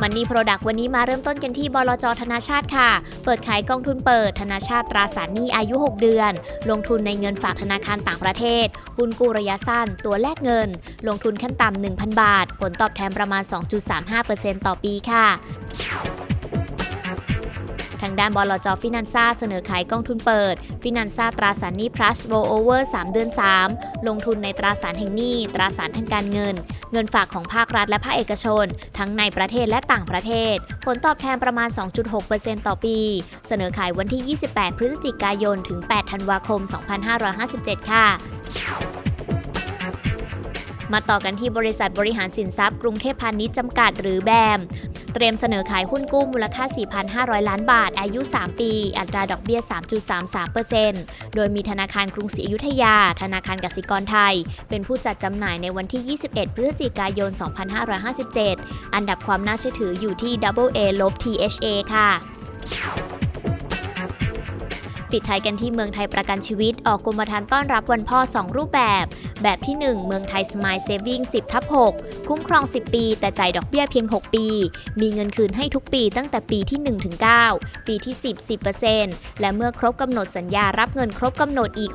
มันนี่โปรดักต์วันนี้มาเริ่มต้นกันที่บลจธนาชาติค่ะ เปิดขายกองทุนเปิด ธนาชาติตราสารหนี้อายุ 6 เดือน ลงทุนในเงินฝากธนาคารต่างประเทศ หุ้นกู้ระยะสั้น ตัวแลกเงิน ลงทุนขั้นต่ำ1,000 บาท ผลตอบแทนประมาณ 2.35%ต่อปีค่ะางด้านบลจฟินันซ่าเสนอขายกองทุนเปิด ฟินันซ่าตราสารหนี้ plus rollover 3เดือน 3 ลงทุนในตราสารแห่งหนี้ ตราสารทางการเงิน เงินฝากของภาครัฐและภาคเอกชน ทั้งในประเทศและต่างประเทศ ผลตอบแทนประมาณ 2.6%ต่อปี เสนอขายวันที่ 28 พฤศจิกายน ถึง 8 ธันวาคม 2557 ค่ะ มาต่อกันที่บริษัทบริหารสินทรัพย์กรุงเทพพาณิชย์จำกัดหรือแบม เตรียมเสนอขายหุ้นกู้มูลค่า 4,500 ล้านบาท อายุ 3 ปี อัตราดอกเบี้ย 3.33%โดยมีธนาคารกรุงศรีอยุธยา ธนาคารกสิกรไทย เป็นผู้จัดจำหน่ายในวันที่ 21 พฤศจิกายน 2557 อันดับความน่าเชื่อถืออยู่ที่ AA ลบ THA ค่ะ ปิดท้ายกันที่เมืองไทยประกันชีวิต ออกกรมธรรม์ต้อนรับวันพ่อ 2 รูปแบบ แบบที่ 1 เมืองไทยสม l e เซฟิง10ทับ6คุ้มครอง 10 ปี แต่จ่ายดอกเบี้ยเพียง 6 ปี มีเงินคืนให้ทุกปีตั้งแต่ปีที่1ถึง9ปีที่ 10 10%และเมื่อครบกำหนดสัญญารับเงินครบกำหนดอีก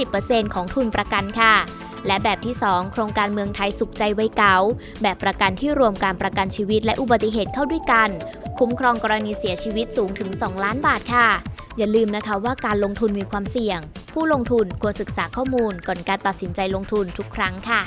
610%ของทุนประกันค่ะและแบบที่ 2 โครงการเมืองไทยสุขใจไว้เกาแบบประกันที่รวมการประกันชีวิตและอุบัติเหตุเข้าด้วยกัน คุ้มครองกรณีเสียชีวิตสูงถึง 2 ล้านบาทค่ะ อย่าลืมนะคะว่าการลงทุนมีความเสี่ยง ผู้ลงทุนควรศึกษาข้อมูลก่อนการตัดสินใจลงทุนทุกครั้งค่ะ